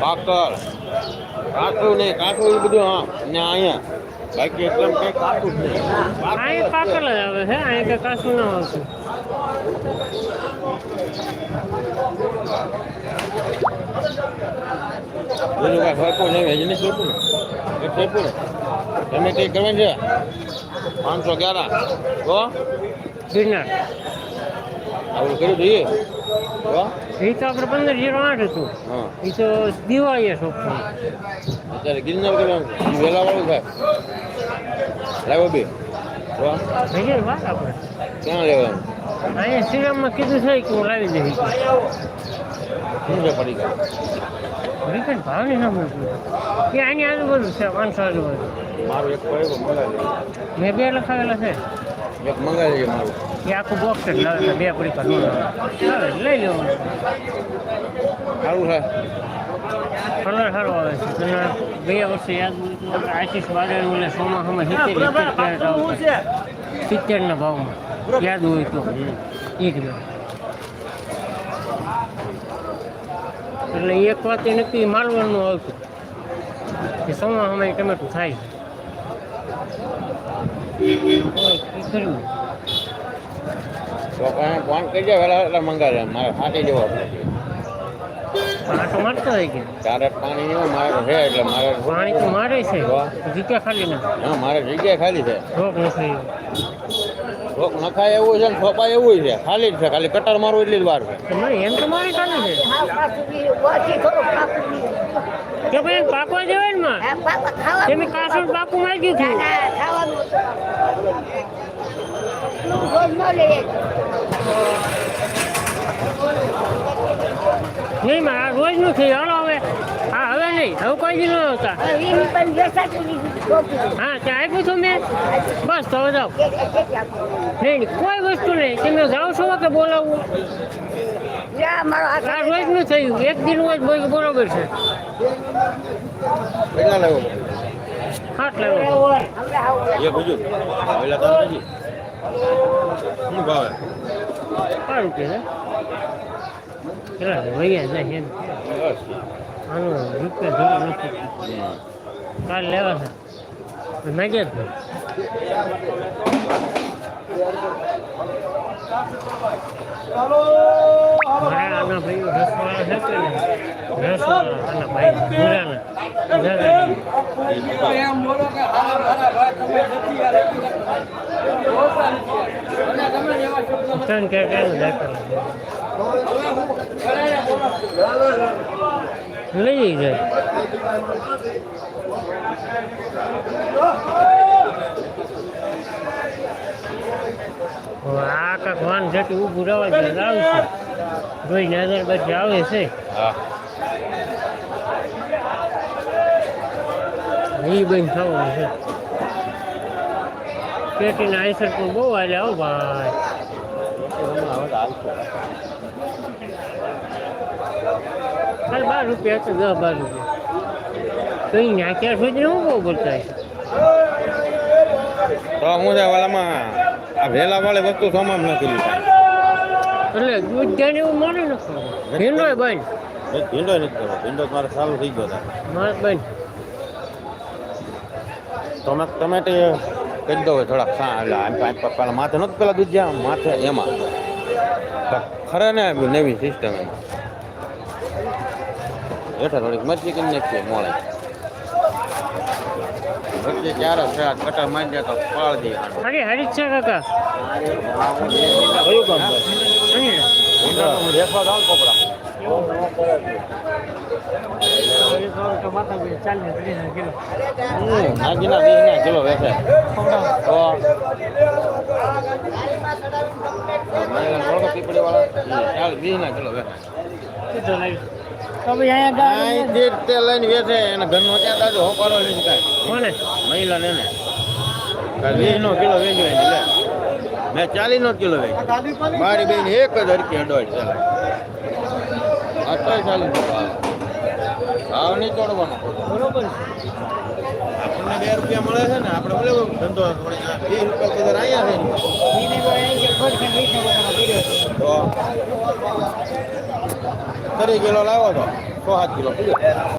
પાકર કાઠું નહીં કાઠું એ બધું હા. ને અહીંયા બાકી એકદમ કઈ કાઠું જ નહીં. અહીં પાકલ જ આવે છે અહીં કઈ કાશું ના આવતું. બીજું કાંઈ ફરકું નહીં વેજ નહીં જોતું ને? એ થેપું ને? તમે કંઈ કરવાની છે? પાંચસો ગ્યારા. તો ગિરનાર આવું કર્યું જોઈએ. એ તો આપણે પંદર જીરો આઠ હતું હા. એ તો દિવાળીએ સોંપતું અત્યારે ગિરનાર કરવાનું વેલા વાળું થાય. લાવો બે. તો વાત આપણે. ક્યાં લેવાનું? અહીંયા શ્રીરામમાં કીધું છે કે હું લાવી દઈશ. શું છે પડી ગયા? રિટર્ન ભાવ નહીં સાંભળતું એ આની આજુબાજુ છે પાંચસો આજુબાજુ. મારું એક મેં બે લખાવેલા છે. એક મંગાવી લેજે મારું. એ આખું બોક્સ જ લાવે છે બે નો લાવે ચાલે, લઈ લેવાનું સારું થાય કલર સારો આવે છે. અને ગયા વર્ષે યાદ આશીષ વાદળ ઓલે સોમાહામાં સિત્તેર સિત્તેર સિત્તેરના ભાવમાં. યાદ હોય તો. એક બે. એટલે એક વાત એ નક્કી મારવાનું આવતું. કે સોમાહામાં ટમેટું થાય ફોન કરી દે વહેલા વહેલા મંગાવી મારે ફાટી જવો આટો મારતો હોય કે? ચારટ પાણી મારે તો છે એટલે મારે પાણી તો મારે છે. જગ્યા ખાલી ના. હા મારે જગ્યા ખાલી છે. નથી નખાય એવું છે ને થોપાય એવું છે. ખાલી જ છે, ખાલી કટર મારું એટલી જ વાર છે. એમ તો મારી દેવાય ને માં? તમે પાકું માગ્યું હતું. નહીં માં, આ રોજનું થયું હાલો. નહીં. હવે કોઈ દી ન હા તે આપ્યું છું મેં? બસ તો હવે જાઓ. નહીં કોઈ વસ્તુ નહીં. તમે જાઓ છો કે બોલાવવું આ રોજ થયું. એક દિન હોય બરોબર છે. કેટલા લેવો? શું ભાવે? સારું કે છે. કેટલા? જાય આનું રૂપિયા જરૂર નથી. કાલ લેવા છે જ મારા આના ભાઈ રસવાળા છે કે ને રસવાળા, આના ભાઈ ભૂરાના ત્રણ કે કાંઈ લઈ જાય. આ કાંક વાન જતી ઊભું રહેવા દે આવશે જોઈ નજર પછી આવે છે. હા. એ બંધ થવાનું છે. પેટીના આઈસર પણ બહુ હાલ્યા આવો ભાઈ. ખાલી બાર રૂપિયા તો દસ બાર રૂપિયા. તો નાખ્યા સુધી હું બહુ બોલતા. તો હું છે વાલામાં આ વેલા વાળી વસ્તુ સમામ નથી કરી એટલે દૂધ જાણે એવું મારે ન ભીંડો બંધ ભીંડો નથી કરો ભીંડો મારે સારું થઈ ગયો હતા મારે બંધ તમે તમે તે કહી દો થોડાક સા પેલા માથે નથી પેલા દૂધ જ્યાં માથે એમાં. ખરે ને નવી સિસ્ટમ એમાં. હેઠળ થોડીક મરચી કરી નાખીએ મોળે. વચ્ચે ક્યારે છે આ કટર મારી તો પાળ દે. અરે હરીશ છે કાકા. કયું કામ અહીંયા હું દેખવા કપડા નાગીના વીસ ના કિલો વેચે. તો પીપળી વાળા ચાલ વીસ ના કિલો વેચે દીઠ તે લઈને વેચે એને ઘરનો ક્યાં દાદો હોપારો લઈને કાંઈ. કોને? મહિલા ને વીસ નો કિલો વેચવાય ને લે. મેં ચાલીસ નો કિલો વેચ મારી બેન એક જ હરકી અડવાડ ચાલે. અત્યારે ચાલીસ ભાવ નહીં તોડવાનો. બરોબર આપણને બે રૂપિયા મળે છે ને આપણે ભલે ધંધો બે રૂપિયા કદાચ અહીંયા છે ને. તો ત્રીસ કિલો લાવો હતો સો સાત કિલો